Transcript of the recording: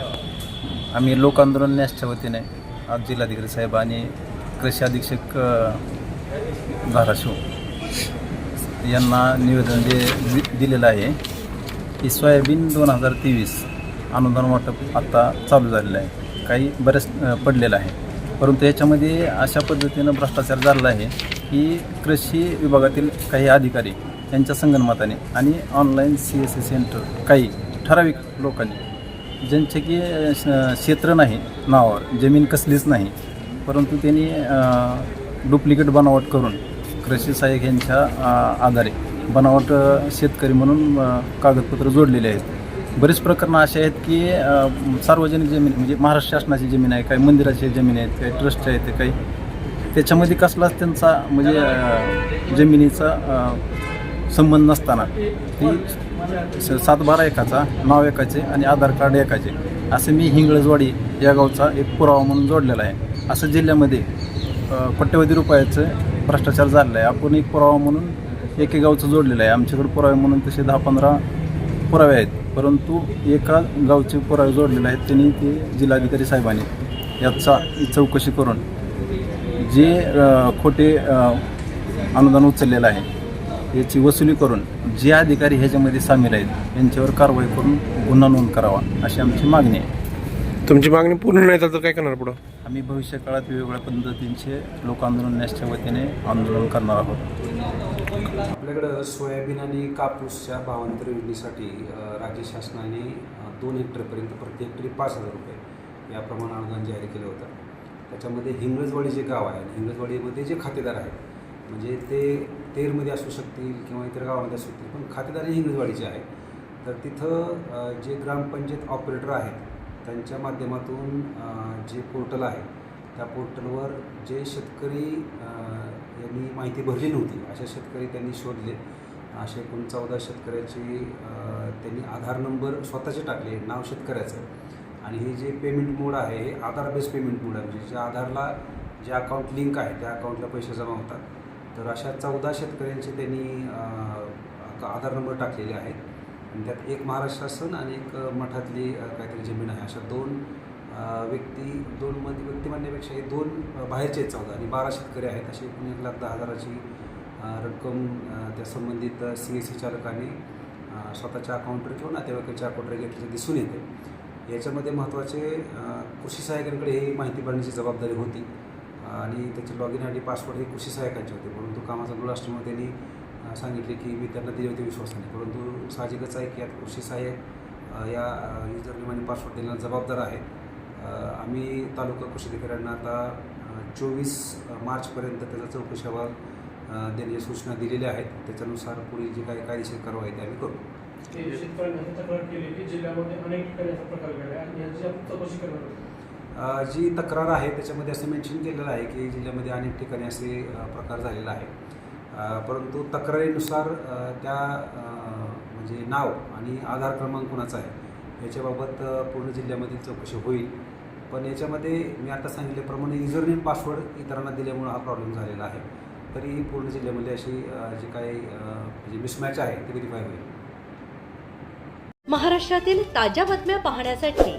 आम्ही लोक आंदोलन न्यासच्या वतीने आज जिल्हाधिकारी साहेब आणि कृषी अधीक्षक धाराशिव यांना निवेदन दे दि- दिलेलं आहे की सोयाबीन दोन हजार तेवीस अनुदान वाटप आत्ता चालू झालेलं आहे. काही बरेच पडलेलं आहे. परंतु याच्यामध्ये अशा पद्धतीनं भ्रष्टाचार झालेला आहे की कृषी विभागातील काही अधिकारी यांच्या संगणमताने आणि online C S C centre काही ठराविक लोकांनी ज्यांचे की श- क्षेत्र नाही नावावर जमीन कसलीच नाही. परंतु त्यांनी डुप्लिकेट बनावट करून कृषी सहाय्यक यांच्या आधारे बनावट शेतकरी म्हणून कागदपत्र जोडलेले आहेत. बरीच प्रकरणं अशी आहेत की सार्वजनिक जमीन म्हणजे महाराष्ट्र शासनाची जमीन आहे काही मंदिराची जमीन आहेत काही ट्रस्ट आहेत काही त्याच्यामध्ये कसलाच त्यांचा म्हणजे जमिनीचा संबंध नसताना ती स- सात बारा एकाचा नाव एकाचे आणि आधार कार्ड एकाचे. असं मी हिंगळजवाडी या गावचा एक पुरावा म्हणून जोडलेला आहे. असं जिल्ह्यामध्ये कोट्यवधी रुपयाचं भ्रष्टाचार झालेला आहे. आपण एक पुरावा म्हणून एके गावचं जोडलेलं आहे. आमच्याकडे पुरावे म्हणून तसे दहा पंधरा पुरावे आहेत. परंतु एका गावचे पुरावे जोडलेले आहेत. त्यांनी ते जिल्हाधिकारी साहेबांनी याचा चौकशी करून जे खोटे अनुदान उचललेलं आहे. याची वसुली करून जे अधिकारी ह्याच्यामध्ये सामील आहेत यांच्यावर कारवाई करून गुन्हा नोंद करावा अशी आमची मागणी आहे. तुमची मागणी पूर्ण नाही झाली तर काय करणार पुढं? आम्ही भविष्य काळात वेगवेगळ्या पद्धतींचे लोक आंदोलन न्यासच्या वतीने आंदोलन करणार आहोत. आपल्याकडं सोयाबीन आणि कापूसच्या भावांतर योजनेसाठी अ, राज्य शासनाने अ, दोन हेक्टरपर्यंत प्रति हेक्टरी पाच हजार रुपये याप्रमाणे अनुदान जाहीर केलं होतं. त्याच्यामध्ये हिंगळजवाडी जे गाव आहे हिंगळजवाडीमध्ये जे खातेदार आहेत म्हणजे ते तेरमध्ये असू शकतील किंवा इतर गावामध्ये असू शकतील पण खातेदारी हिंगणवाडीची आहे तर तिथं जे ग्रामपंचायत ऑपरेटर आहेत त्यांच्या माध्यमातून जे पोर्टल आहे त्या पोर्टलवर जे शेतकरी यांनी माहिती भरली नव्हती अशा शेतकरी त्यांनी शोधले. असे एकूण चौदा शेतकऱ्याची त्यांनी आधार नंबर स्वतःचे टाकले नाव शेतकऱ्याचं. आणि हे जे पेमेंट मोड आहे हे आधार बेस पेमेंट मोड आहे. म्हणजे ज्या आधारला जे अकाउंट लिंक आहे त्या अकाउंटला पैसे जमा होतात. तर अशा चौदा शेतकऱ्यांचे त्यांनी आधार नंबर टाकलेले आहेत. आणि त्यात एक महाराष्ट्र शासन आणि एक मठातली काहीतरी जमीन आहे. अशा दोन व्यक्ती दोन मध्ये व्यक्तिमान्यापेक्षा हे दोन बाहेरचे चौदा आणि बारा शेतकरी आहेत. अशी एकूण एक लाख दहा हजाराची रक्कम त्या संबंधित सी एस सी चालकाने स्वतःच्या अकाउंटवर किंवा नातेवाईकांच्या अकाउंटवर घेतल्याचे दिसून येते. याच्यामध्ये महत्त्वाचे कृषी सहाय्यकांकडे ही माहिती भरण्याची जबाबदारी होती. आणि त्याचे log in I D password हे कृषी सहायकांचे होते. परंतु कामाचा लोड असल्यामुळे त्यांनी सांगितले की मी त्यांना दिले होते विश्वासाने परंतु साहजिकच आहे की यात कृषी सहाय्यक या युजर नेम आणि पासवर्ड देण्याला जबाबदार आहे. आम्ही तालुका कृषी अधिकाऱ्यांना आता चोवीस मार्चपर्यंत त्याचा चौकशी अहवाल देण्याच्या सूचना दिलेल्या आहेत. त्याच्यानुसार पुढील जी काही कायदेशीर कारवाई आहे आम्ही करू. शेतकऱ्यांनी तक्रार केली की जिल्ह्यामध्ये अनेक ठिकाणी असा प्रकार घडला आणि याची आपण चौकशी करणार जी तक्रार आहे त्याच्यामध्ये असं मेन्शन केलेलं आहे की जिल्ह्यामध्ये अनेक ठिकाणी असे प्रकार झालेला आहे परंतु तक्रारीनुसार त्या म्हणजे नाव आणि आधार क्रमांक कोणाचा आहे याच्याबाबत पूर्ण जिल्ह्यामधील चौकशी होईल. पण याच्यामध्ये मी आता सांगितल्याप्रमाणे युजरनेम पासवर्ड इतरांना दिल्यामुळं हा प्रॉब्लेम झालेला आहे. तरी पूर्ण जिल्ह्यामध्ये अशी जी काही म्हणजे मिसमॅच आहे ती व्हेरीफाय होईल. महाराष्ट्रातील ताज्या बातम्या पाहण्यासाठी